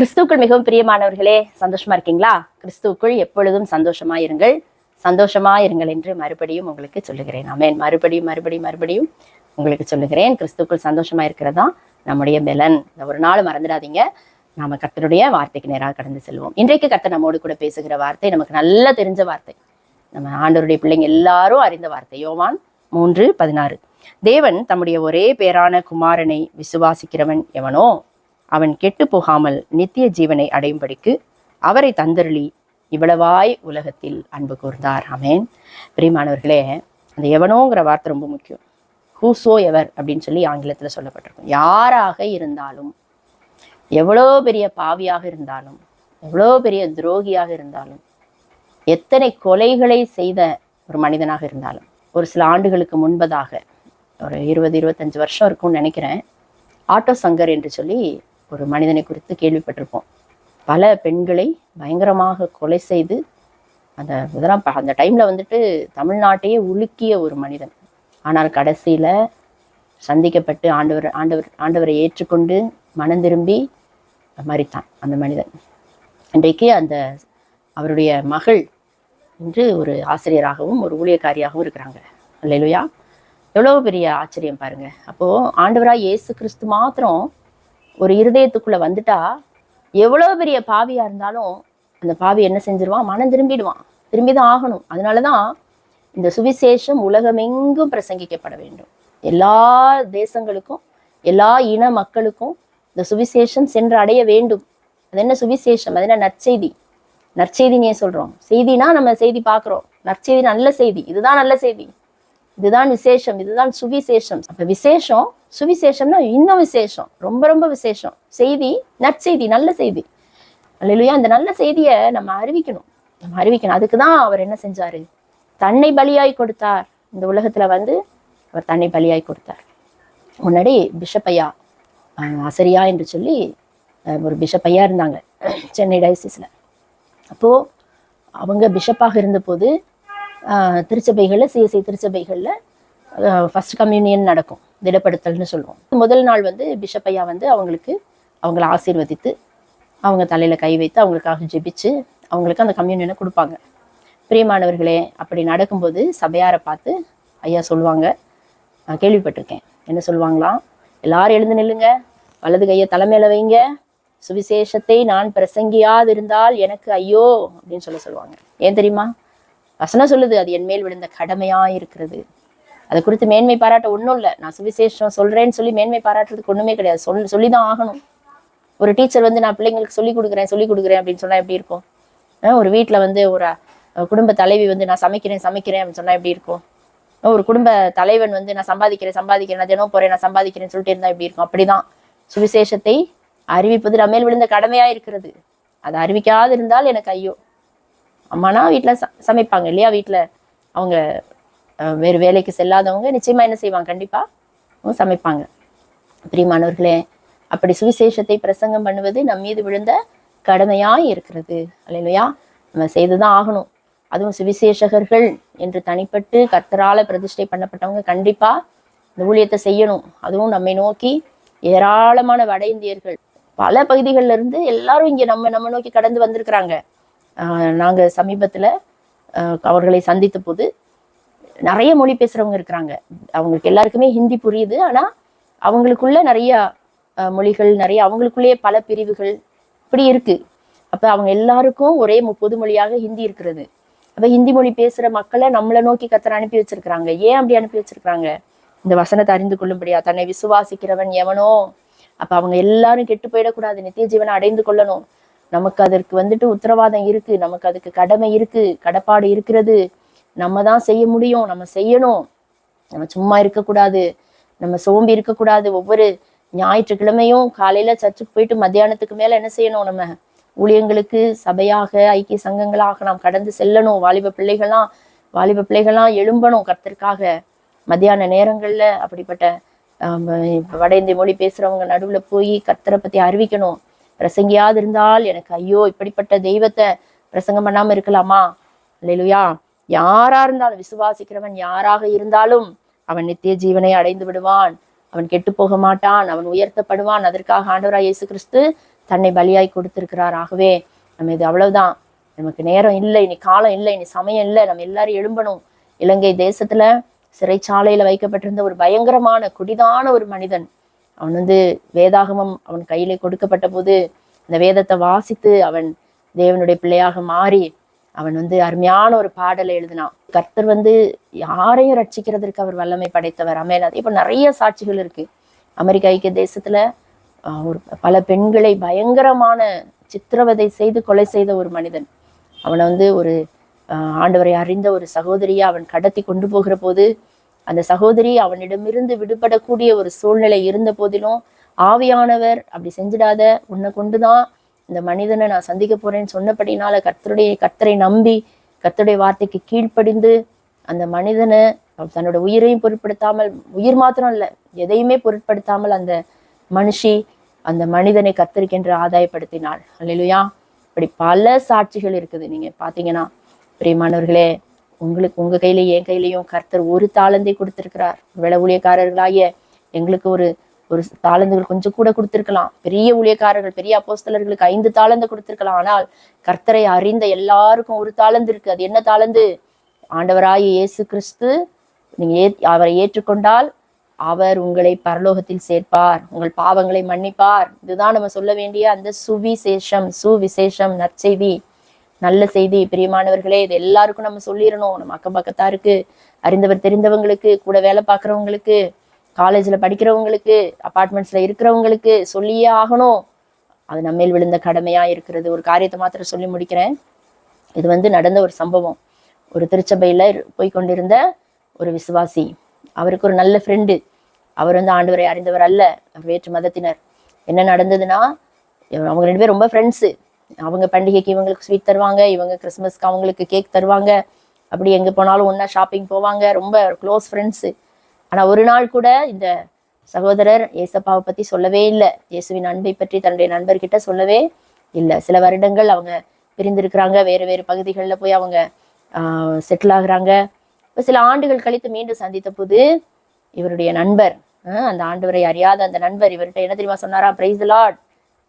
கிறிஸ்துவுக்குள் மிகவும் பிரியமானவர்களே சந்தோஷமா இருக்கீங்களா? கிறிஸ்துவுக்குள் எப்பொழுதும் சந்தோஷமா இருங்கள் சந்தோஷமா இருங்கள் என்று மறுபடியும் உங்களுக்கு சொல்லுகிறேன். அமேன் மறுபடியும் மறுபடியும் மறுபடியும் உங்களுக்கு சொல்லுகிறேன். கிறிஸ்துவுக்குள் சந்தோஷமா இருக்கிறதா? நம்முடைய பெலன். ஒரு நாள் மறந்துடாதீங்க. நாம கர்த்தருடைய வார்த்தைக்கு நேராக கடந்து செல்வோம். இன்றைக்கு கத்த நம்மோடு கூட பேசுகிற வார்த்தை நமக்கு நல்லா தெரிஞ்ச வார்த்தை. நம்ம ஆண்டவருடைய பிள்ளைங்க எல்லாரும் அறிந்த வார்த்தை. யோவான் மூன்று பதினாறு. தேவன் தம்முடைய ஒரே பேரான குமாரனை விசுவாசிக்கிறவன் எவனோ? அவன் கெட்டு போகாமல் நித்திய ஜீவனை அடையும்படிக்கு அவரை தந்தருளி இவ்வளவாய் உலகத்தில் அன்பு கூர்ந்தார். அமேன் பிரியமானவர்களே அந்த எவனோங்கிற வார்த்தை ரொம்ப முக்கியம். ஹூசோ எவர் அப்படின்னு சொல்லி ஆங்கிலத்தில் சொல்லப்பட்டிருக்கும். யாராக இருந்தாலும் எவ்வளோ பெரிய பாவியாக இருந்தாலும் எவ்வளோ பெரிய துரோகியாக இருந்தாலும் எத்தனை கொலைகளை செய்த ஒரு மனிதனாக இருந்தாலும் ஒரு சில ஆண்டுகளுக்கு முன்பதாக ஒரு இருபது இருபத்தஞ்சு வருஷம் இருக்கும்னு நினைக்கிறேன் ஆட்டோ சங்கர் என்று சொல்லி ஒரு மனிதனை குறித்து கேள்விப்பட்டிருப்போம். பல பெண்களை பயங்கரமாக கொலை செய்து அந்த இதெல்லாம் ப- அந்த டைமில் வந்துட்டு தமிழ்நாட்டையே உலுக்கிய ஒரு மனிதன். ஆனால் கடைசியில் சந்திக்கப்பட்டு ஆண்டவர் ஆண்டவர் ஆண்டவரை ஏற்றுக்கொண்டு மனம் திரும்பி மறித்தான் அந்த மனிதன். இன்றைக்கு அந்த அவருடைய மகள் இன்று ஒரு ஆசிரியராகவும் ஒரு ஊழியக்காரியாகவும் இருக்கிறாங்க. இல்லையா எவ்வளோ பெரிய ஆச்சரியம் பாருங்கள் அப்போது ஆண்டவராக இயேசு கிறிஸ்து மாத்திரம் ஒரு இருதயத்துக்குள்ள வந்துட்டா எவ்வளோ பெரிய பாவியா இருந்தாலும் அந்த பாவி என்ன செஞ்சிருவான்? மனம் திரும்பிடுவான். திரும்பி தான் ஆகணும். அதனால தான் இந்த சுவிசேஷம் உலகமெங்கும் பிரசங்கிக்கப்பட வேண்டும். எல்லா தேசங்களுக்கும் எல்லா இன மக்களுக்கும் இந்த சுவிசேஷம் சென்று அடைய வேண்டும். அது என்ன சுவிசேஷம்? அது என்ன நற்செய்தி? நற்செய்தினே சொல்றோம். செய்தினா நம்ம செய்தி பார்க்குறோம். நற்செய்தி நல்ல செய்தி. இதுதான் நல்ல செய்தி. இதுதான் விசேஷம். இதுதான் சுவிசேஷம். அப்ப விசேஷம் சுவிசேஷம்னா இன்னும் விசேஷம். ரொம்ப ரொம்ப விசேஷம். செய்தி நற்செய்தி நல்ல செய்தி. அல்லையா அந்த நல்ல செய்தியை நம்ம அறிவிக்கணும். நம்ம அறிவிக்கணும். அதுக்கு தான் அவர் என்ன செஞ்சாரு? தன்னை பலியாய் கொடுத்தார். இந்த உலகத்துல வந்து அவர் தன்னை பலியாய் கொடுத்தார். முன்னாடி பிஷப்பையா அசரியா என்று சொல்லி ஒரு பிஷப்பையா இருந்தாங்க. சென்னை டயசிஸில் அப்போது அவங்க பிஷப்பாக இருந்தபோது திருச்சபைகளில் சிஎஸ்ஐ திருச்சபைகளில் ஃபர்ஸ்ட் கம்யூனியன் நடக்கும். திடப்படுத்தல்னு சொல்லுவோம். முதல் நாள் வந்து பிஷப் ஐயா வந்து அவங்களுக்கு அவங்கள ஆசீர்வதித்து அவங்க தலையில் கை வைத்து அவங்களுக்காக ஜெபிச்சு அவங்களுக்கு அந்த கம்யூனியனை கொடுப்பாங்க. பிரியமானவர்களே அப்படி நடக்கும்போது சபையாரை பார்த்து ஐயா சொல்லுவாங்க நான் கேள்விப்பட்டிருக்கேன். என்ன சொல்லுவாங்களாம் எல்லாரும் எழுந்து நில்லுங்க. வலது கையை தலைமையில வைங்க. சுவிசேஷத்தை நான் பிரசங்கியாதிருந்தால் எனக்கு ஐயோ அப்படின்னு சொல்ல சொல்லுவாங்க. ஏன் தெரியுமா? வசனம் சொல்லுது அது என் மேல் விழுந்த கடமையா இருக்கிறது. அதை குறித்து மேன்மை பாராட்ட ஒன்றும் இல்லை. நான் சுவிசேஷம் சொல்றேன்னு சொல்லி மேன்மை பாராட்டுறதுக்கு ஒண்ணுமே கிடையாது. சொல் சொல்லிதான் ஆகணும். ஒரு டீச்சர் வந்து நான் பிள்ளைங்களுக்கு சொல்லி கொடுக்குறேன் சொல்லி கொடுக்குறேன் அப்படின்னு சொன்னா எப்படி இருக்கும்? ஒரு வீட்டில் வந்து ஒரு குடும்ப தலைவி வந்து நான் சமைக்கிறேன் சமைக்கிறேன் அப்படின்னு சொன்னா எப்படி இருக்கும்? ஒரு குடும்ப தலைவன் வந்து நான் சம்பாதிக்கிறேன் சம்பாதிக்கிறேன் நான் தினம் போறேன் நான் சம்பாதிக்கிறேன்னு சொல்லிட்டு இருந்தா எப்படி இருக்கும்? அப்படிதான். சுவிசேஷத்தை அறிவிப்பது நம்ம மேல் விழுந்த கடமையா இருக்கிறது. அதை அறிவிக்காது இருந்தால் எனக்கு ஐயோ. அம்மானா வீட்டில் ச சமைப்பாங்க இல்லையா வீட்டில் அவங்க வேறு வேலைக்கு செல்லாதவங்க நிச்சயமா என்ன செய்வாங்க? கண்டிப்பாக அவங்க சமைப்பாங்க. பிரியமானவர்களே அப்படி சுவிசேஷத்தை பிரசங்கம் பண்ணுவது நம் மீது விழுந்த கடமையாக இருக்கிறது. அல்லையா நம்ம செய்துதான் ஆகணும். அதுவும் சுவிசேஷகர்கள் என்று தனிப்பட்டு கர்த்தரால பிரதிஷ்டை பண்ணப்பட்டவங்க கண்டிப்பாக இந்த ஊழியத்தை செய்யணும். அதுவும் நம்மை நோக்கி ஏராளமான வட இந்தியர்கள். பல பகுதிகளில் இருந்து எல்லாரும் இங்கே நம்ம நம்ம நோக்கி கடந்து வந்திருக்கிறாங்க. நாங்கள் சமீபத்தில் அவர்களை சந்தித்த போது நிறைய மொழி பேசுறவங்க இருக்கிறாங்க. அவங்களுக்கு எல்லாருக்குமே ஹிந்தி புரியுது. ஆனா அவங்களுக்குள்ள நிறைய மொழிகள் நிறைய அவங்களுக்குள்ளேயே பல பிரிவுகள் இப்படி இருக்கு. அப்ப அவங்க எல்லாருக்கும் ஒரே மு- பொது மொழியாக ஹிந்தி இருக்கிறது. அப்ப ஹிந்தி மொழி பேசுற மக்களை நம்மளை நோக்கி கத்தர் அனுப்பி வச்சிருக்கிறாங்க. ஏன் அப்படி அனுப்பி வச்சிருக்கிறாங்க? இந்த வசனத்தை அறிந்து கொள்ளும்படியா? தன்னை விசுவாசிக்கிறவன் எவனோ? அப்ப அவங்க எல்லாரும் கெட்டு போயிடக்கூடாது. நித்திய ஜீவனை அடைந்து கொள்ளணும். நமக்கு அதற்கு வந்துட்டு உத்தரவாதம் இருக்கு. நமக்கு அதுக்கு கடமை இருக்கு. கடப்பாடு இருக்கிறது. நம்ம தான் செய்ய முடியும் நம்ம செய்யணும். நம்ம சும்மா இருக்கக்கூடாது நம்ம சோம்பி இருக்கக்கூடாது. ஒவ்வொரு ஞாயிற்றுக்கிழமையும் காலையில சர்ச்சுக்கு போயிட்டு மத்தியானத்துக்கு மேல என்ன செய்யணும்? நம்ம ஊழியங்களுக்கு சபையாக ஐக்கிய சங்கங்களாக நாம் கடந்து செல்லணும். வாலிப பிள்ளைகள்லாம் வாலிப பிள்ளைகள்லாம் எழும்பணும் கர்த்தருக்காக. மத்தியான நேரங்கள்ல அப்படிப்பட்ட ஆம், வட இந்திய மொழி பேசுறவங்க நடுவுல போய் கர்த்தரை பத்தி அறிவிக்கணும். பிரசங்கியாது இருந்தால் எனக்கு ஐயோ இப்படிப்பட்ட தெய்வத்தை பிரசங்கம் பண்ணாம இருக்கலாமா? இல்லையா யாரா இருந்தாலும் விசுவாசிக்கிறவன் யாராக இருந்தாலும் அவன் நித்திய ஜீவனை அடைந்து விடுவான். அவன் கெட்டு போக மாட்டான். அவன் உயர்த்தப்படுவான். அதற்காக ஆண்டவராய் இயேசு கிறிஸ்து தன்னை பலியாய் கொடுத்திருக்கிறார். ஆகவே நம்ம இது அவ்வளவுதான். நமக்கு நேரம் இல்லை இனி காலம் இல்லை இனி சமயம் இல்லை. நம்ம எல்லாரும் எழும்பணும். இலங்கை தேசத்துல சிறைச்சாலையில வைக்கப்பட்டிருந்த ஒரு பயங்கரமான குடிதான ஒரு மனிதன். அவன் வந்து வேதாகமம் அவன் கையிலே கொடுக்கப்பட்ட போது அந்த வேதத்தை வாசித்து அவன் தேவனுடைய பிள்ளையாக மாறி அவன் வந்து அருமையான ஒரு பாடலை எழுதினான் கர்த்தர் வந்து யாரையும் ரட்சிக்கிறதற்கு அவர் வல்லமை படைத்தவர். அமேன் அதே இப்போ நிறைய சாட்சிகள் இருக்கு. அமெரிக்க ஐக்கிய தேசத்துல ஒரு பல பெண்களை பயங்கரமான சித்திரவதை செய்து கொலை செய்த ஒரு மனிதன். அவனை வந்து ஒரு ஆண்டவரை அறிந்த ஒரு சகோதரியை அவன் கடத்தி கொண்டு போகிற போது அந்த சகோதரி அவனிடமிருந்து விடுபடக்கூடிய ஒரு சூழ்நிலை இருந்த போதிலும் ஆவியானவர் அப்படி செஞ்சிடாத உன்னை கொண்டுதான் இந்த மனிதனை நான் சந்திக்க போறேன்னு சொன்னபடினால கர்த்தருடைய கர்த்தரை நம்பி கர்த்தருடைய வார்த்தைக்கு கீழ்ப்படிந்து அந்த மனிதனை தன்னோட உயிரையும் பொருட்படுத்தாமல் உயிர் மாத்திரம் இல்லை எதையுமே பொருட்படுத்தாமல் அந்த மனுஷி அந்த மனிதனை கத்திருக்கின்ற ஆதாயப்படுத்தினாள். அல்லையா இப்படி பல சாட்சிகள் இருக்குது. நீங்க பாத்தீங்கன்னா பிரியமானவர்களே உங்களுக்கு உங்க கையில என் கையிலையும் கர்த்தர் ஒரு தாளந்தை கொடுத்திருக்கிறார். விள ஊழியக்காரர்களாகிய எங்களுக்கு ஒரு ஒரு தாளந்துகள் கொஞ்சம் கூட கொடுத்திருக்கலாம். பெரிய ஊழியக்காரர்கள் பெரிய அப்போஸ்தலர்களுக்கு ஐந்து தாளந்து கொடுத்திருக்கலாம். ஆனால் கர்த்தரை அறிந்த எல்லாருக்கும் ஒரு தாளந்து இருக்கு. அது என்ன தாளந்து? ஆண்டவராய இயேசு கிறிஸ்து நீங்க ஏ அவரை ஏற்றுக்கொண்டால் அவர் உங்களை பரலோகத்தில் சேர்ப்பார். உங்கள் பாவங்களை மன்னிப்பார். இதுதான் நம்ம சொல்ல வேண்டிய அந்த சுவிசேஷம் சுவிசேஷம் நற்செய்தி. நல்ல செய்தி பிரியமானவர்களே இது எல்லாருக்கும் நம்ம சொல்லிடணும். நம்ம அக்கம் பக்கத்தாருக்கு அறிந்தவர் தெரிந்தவங்களுக்கு கூட வேலை பார்க்குறவங்களுக்கு காலேஜ்ல படிக்கிறவங்களுக்கு அப்பார்ட்மெண்ட்ஸ்ல இருக்கிறவங்களுக்கு சொல்லியே ஆகணும். அது நம்மேல் விழுந்த கடமையா இருக்கிறது. ஒரு காரியத்தை மாத்திரம் சொல்லி முடிக்கிறேன். இது வந்து நடந்த ஒரு சம்பவம். ஒரு திருச்சபையில போய் கொண்டிருந்த ஒரு விசுவாசி. அவருக்கு ஒரு நல்ல ஃப்ரெண்டு அவர் வந்து ஆண்டவரை அறிந்தவர் அல்ல. வேற்று மதத்தினர். என்ன நடந்ததுன்னா அவங்க ரெண்டு பேரும் ரொம்ப ஃப்ரெண்ட்ஸு அவங்க பண்டிகைக்கு இவங்களுக்கு ஸ்வீட் தருவாங்க. இவங்க கிறிஸ்மஸ்க்கு அவங்களுக்கு கேக் தருவாங்க. அப்படி எங்க போனாலும் ஒன்றா ஷாப்பிங் போவாங்க. ரொம்ப க்ளோஸ் ஃப்ரெண்ட்ஸு ஆனா ஒரு நாள் கூட இந்த சகோதரர் ஏசப்பாவை பத்தி சொல்லவே இல்லை. இயேசுவின் அன்பை பற்றி தன்னுடைய நண்பர்கிட்ட சொல்லவே இல்லை. சில வருடங்கள் அவங்க பிரிந்திருக்கிறாங்க. வேறு வேறு பகுதிகளில் போய் அவங்க செட்டில் ஆகுறாங்க. இப்போ சில ஆண்டுகள் கழித்து மீண்டும் சந்தித்த போது இவருடைய நண்பர் அந்த ஆண்டவரை அறியாத அந்த நண்பர் இவர்கிட்ட என்ன தெரியுமா சொன்னாராம் பிரைஸ் லார்ட்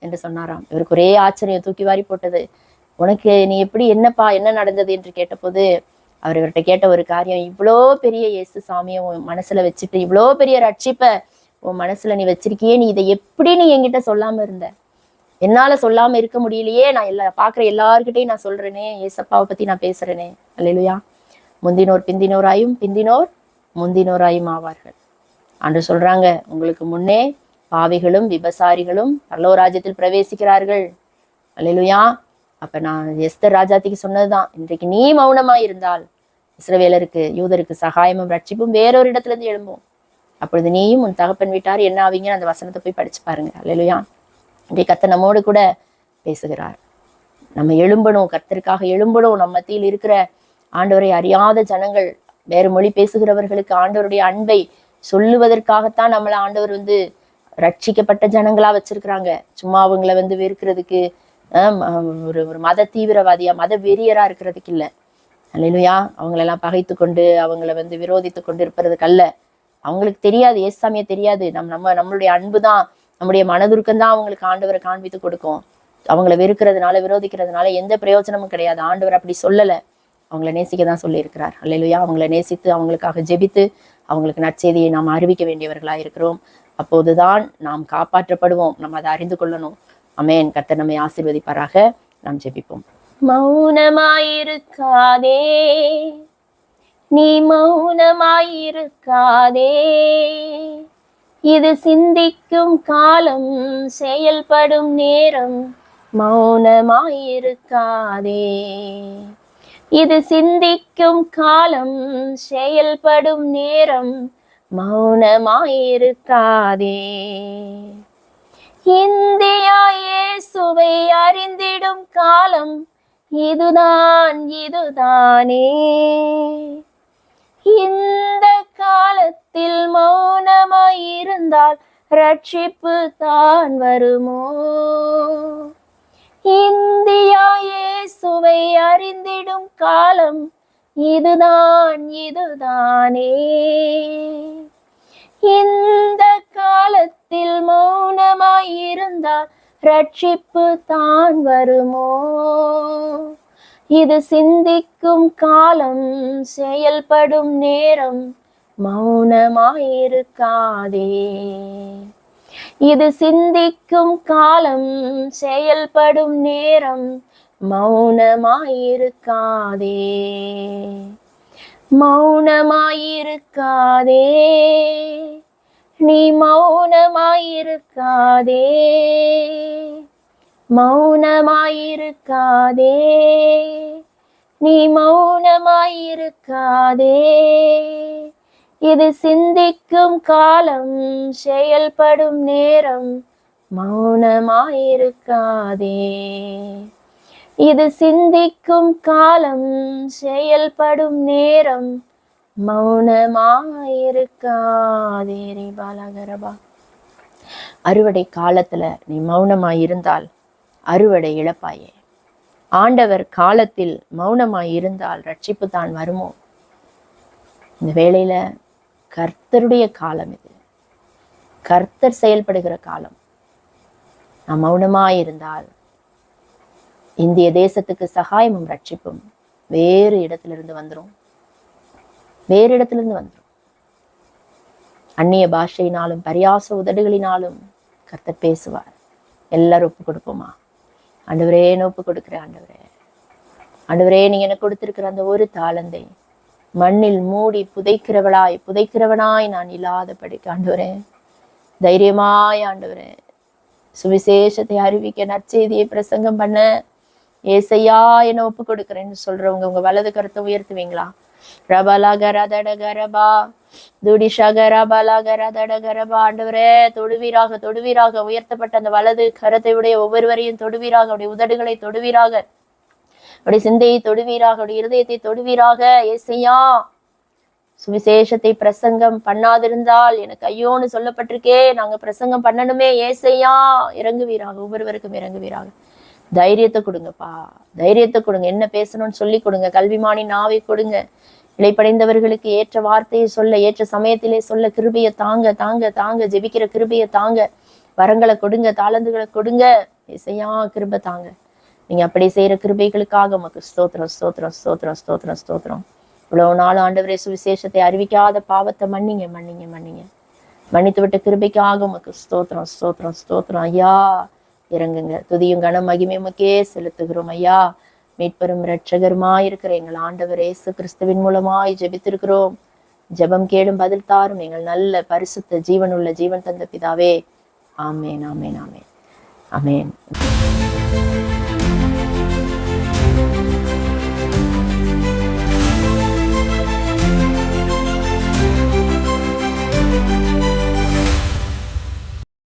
என்று சொன்னாராம். இவருக்கு ஒரே ஆச்சரியம் தூக்கி வாரி போட்டது. உனக்கு நீ எப்படி என்னப்பா என்ன நடந்தது? என்று கேட்டபோது அவர் இவர்கிட்ட கேட்ட ஒரு காரியம் இவ்வளோ பெரிய இயேசு சாமியை உன் மனசுல வச்சுட்டு இவ்வளோ பெரிய ரட்சிப்பை உன் மனசுல நீ வச்சிருக்கியே நீ இதை எப்படி நீ என்கிட்ட சொல்லாம இருந்த? என்னால சொல்லாம இருக்க முடியலையே நான் எல்லா பாக்குற எல்லாருக்கிட்டையும் நான் சொல்றேனே ஏசப்பாவை பத்தி நான் பேசுறேனே. அல்லையா முந்தினோர் பிந்தினோராயும் பிந்தினோர் முந்தினோராயும் ஆவார்கள். அன்று சொல்றாங்க உங்களுக்கு முன்னே பாவிகளும் விபசாரிகளும் பரலோராஜ்யத்தில் பிரவேசிக்கிறார்கள். அல்லையா அப்ப நான் எஸ்தர் ராஜாத்திக்கு சொன்னதுதான் இன்றைக்கு நீ மௌனமா இருந்தால் இஸ்ரவேலருக்கு யூதருக்கு சகாயமும் ரட்சிப்பும் வேறொரு இடத்துல இருந்து எழும்பும். அப்பொழுது நீயும் உன் தகப்பன் வீட்டார் என்ன ஆவீங்கன்னு அந்த வசனத்தை போய் படிச்சு பாருங்க. அல்லேலூயா இன்றைய கத்த நம்மோடு கூட பேசுகிறார். நம்ம எழும்பணும் கர்த்தருக்காக எழும்பணும். நம்ம மத்தியில் இருக்கிற ஆண்டவரை அறியாத ஜனங்கள் வேறு மொழி பேசுகிறவர்களுக்கு ஆண்டவருடைய அன்பை சொல்லுவதற்காகத்தான் நம்மளை ஆண்டவர் வந்து ரட்சிக்கப்பட்ட ஜனங்களா வச்சிருக்கிறாங்க. சும்மா அவங்கள வந்து வெறுக்கிறதுக்கு ஒரு ஒரு மத தீவிரவாதியா மத வெறியரா இருக்கிறதுக்கு இல்லை. அல்லையா அவங்களெல்லாம் பகைத்து கொண்டு அவங்கள வந்து விரோதித்து கொண்டு இருப்பதுக்கு அல்ல அவங்களுக்கு தெரியாது ஏசாமிய தெரியாது. நம் நம்ம நம்மளுடைய அன்பு தான் நம்முடைய மனதுருக்கம் தான் அவங்களுக்கு ஆண்டவரை காண்பித்து கொடுக்கும். அவங்கள வெறுக்கிறதுனால விரோதிக்கிறதுனால எந்த பிரயோஜனமும் கிடையாது. ஆண்டவர் அப்படி சொல்லலை. அவங்கள நேசிக்க தான் சொல்லியிருக்கிறார். அல்லையா அவங்கள நேசித்து அவங்களுக்காக ஜெபித்து அவங்களுக்கு நற்செய்தியை நாம் அறிவிக்க வேண்டியவர்களா இருக்கிறோம். அப்போதுதான் நாம் காப்பாற்றப்படுவோம். நம்ம அதை அறிந்து கொள்ளணும். அமேன். கத்தர் நம்மை ஆசிர்வதிப்பாராக. நாம் ஜெபிப்போம். மௌனமாயிருக்காதே. நீ மௌனமாயிருக்காதே. இது சிந்திக்கும் காலம் செயல்படும் நேரம் மௌனமாயிருக்காதே. இது சிந்திக்கும் காலம் செயல்படும் நேரம் மௌனமாயிருக்காதே. இந்தியா இயேசுவை அறிந்திடும் காலம் இதுதான் இதுதானே. இந்த காலத்தில் மௌனமாயிருந்தால் ரட்சிப்பு தான் வருமோ? இந்தியா இயேசுவை அறிந்திடும் காலம் இதுதான் இதுதானே. இந்த காலத்தில் மௌனமாயிருந்தால் ரட்சிப்பு தான் வருமோ? இது சிந்திக்கும் காலம் செயல்படும் நேரம் மௌனமாயிருக்காதே. இது சிந்திக்கும் காலம் செயல்படும் நேரம் மௌனமாயிருக்காதே. மௌனமாயிருக்காதே. நீ மௌனமாயிருக்காதே. மௌனமாயிருக்காதே. நீ மௌனமாயிருக்காதே. இது சிந்திக்கும் காலம் செயல்படும் நேரம் மௌனமாயிருக்காதே. இது சிந்திக்கும் காலம் செயல்படும் நேரம் மௌனமாயிருக்காதேரி பாலகரபா அறுவடை காலத்துல நீ மௌனமாயிருந்தால் அறுவடை இழப்பாயே. ஆண்டவர் காலத்தில் மௌனமாயிருந்தால் ரட்சிப்பு தான் வருமோ? இந்த வேளையில கர்த்தருடைய காலம் இது. கர்த்தர் செயல்படுகிற காலம். நான் மௌனமாயிருந்தால் இந்திய தேசத்துக்கு சகாயமும் ரட்சிப்பும் வேறு இடத்திலிருந்து வந்துடும் வேறு இடத்திலிருந்து வந்துரும். அந்நிய பாஷையினாலும் பரியாச உதடுகளினாலும் கர்த்தர் பேசுவார். எல்லாரும் ஒப்பு கொடுப்போமா? ஆண்டவரே ஒப்பு கொடுக்குறேன் ஆண்டவரே. ஆண்டவரே நீங்க எனக்கு கொடுத்திருக்கிற அந்த ஒரு தாளந்தை மண்ணில் மூடி புதைக்கிறவளாய் புதைக்கிறவனாய் நான் இல்லாதபடி ஆண்டவரே தைரியமாய் ஆண்டவரே சுவிசேஷத்தை அறிவிக்க நற்செய்தியை பிரசங்கம் பண்ண ஏசையா என்ன ஒப்பு கொடுக்குறேன்னு சொல்றவங்க உங்க வலது கருத்தை உயர்த்துவீங்களா? ரபலகரதடகரபா. துடிஷகரபலகரதடகரபா. ஆண்டவரே தொடுவீராக தொடுவீராக. உயர்த்தப்பட்ட அந்த வலது கரத்தை உடைய ஒவ்வொருவரையும் தொடுவீராக. அவருடைய உதடுகளை தொடுவீராக. அவருடைய சிந்தையை தொடுவீராக. அவருடைய இருதயத்தை தொடுவீராக. ஏசையா சுவிசேஷத்தை பிரசங்கம் பண்ணாதிருந்தால் எனக்கு ஐயோன்னு சொல்லப்பட்டிருக்கே. நாங்க பிரசங்கம் பண்ணணுமே. ஏசையா இறங்குவீராக. ஒவ்வொருவருக்கும் இறங்குவீராக. தைரியத்தை கொடுங்கப்பா. தைரியத்தை கொடுங்க. என்ன பேசணும்னு சொல்லி கொடுங்க. கல்விமானி நாவை கொடுங்க. இழைப்படைந்தவர்களுக்கு ஏற்ற வார்த்தையை சொல்ல ஏற்ற சமயத்திலே சொல்ல கிருபையை தாங்க தாங்க தாங்க. ஜெபிக்கிற கிருபையை தாங்க. வரங்களை கொடுங்க தாளந்துகளை கொடுங்க. இசையா கிருபை தாங்க. நீங்க அப்படி செய்யற கிருபைகளுக்காக உமக்கு ஸ்தோத்திரம் ஸ்தோத்திரம் ஸ்தோத்திரம் ஸ்தோத்திரம் ஸ்தோத்திரம். இவ்வளவு நாள் ஆண்டவரே சுவிசேஷத்தை அறிவிக்காத பாவத்தை மன்னிங்க மன்னிங்க மன்னிங்க. மன்னித்து விட்ட கிருபைக்காக உமக்கு ஸ்தோத்திரம் ஸ்தோத்திரம் ஸ்தோத்திரம். ஐயா இறங்குங்க. துதியும் கன மகிமையுமக்கே செலுத்துகிறோம் ஐயா. மீட்பெரும் இரட்சகருமாய் இருக்கிற எங்கள் ஆண்டவர் இயேசு கிறிஸ்துவின் மூலமாய் ஜெபித்திருக்கிறோம். ஜெபம் கேளும் பதில் தாரும் எங்கள் நல்ல பரிசுத்த ஜீவனுள்ள ஜீவன் தந்த பிதாவே. ஆமேன் ஆமேன் ஆமேன். ஆமேன்.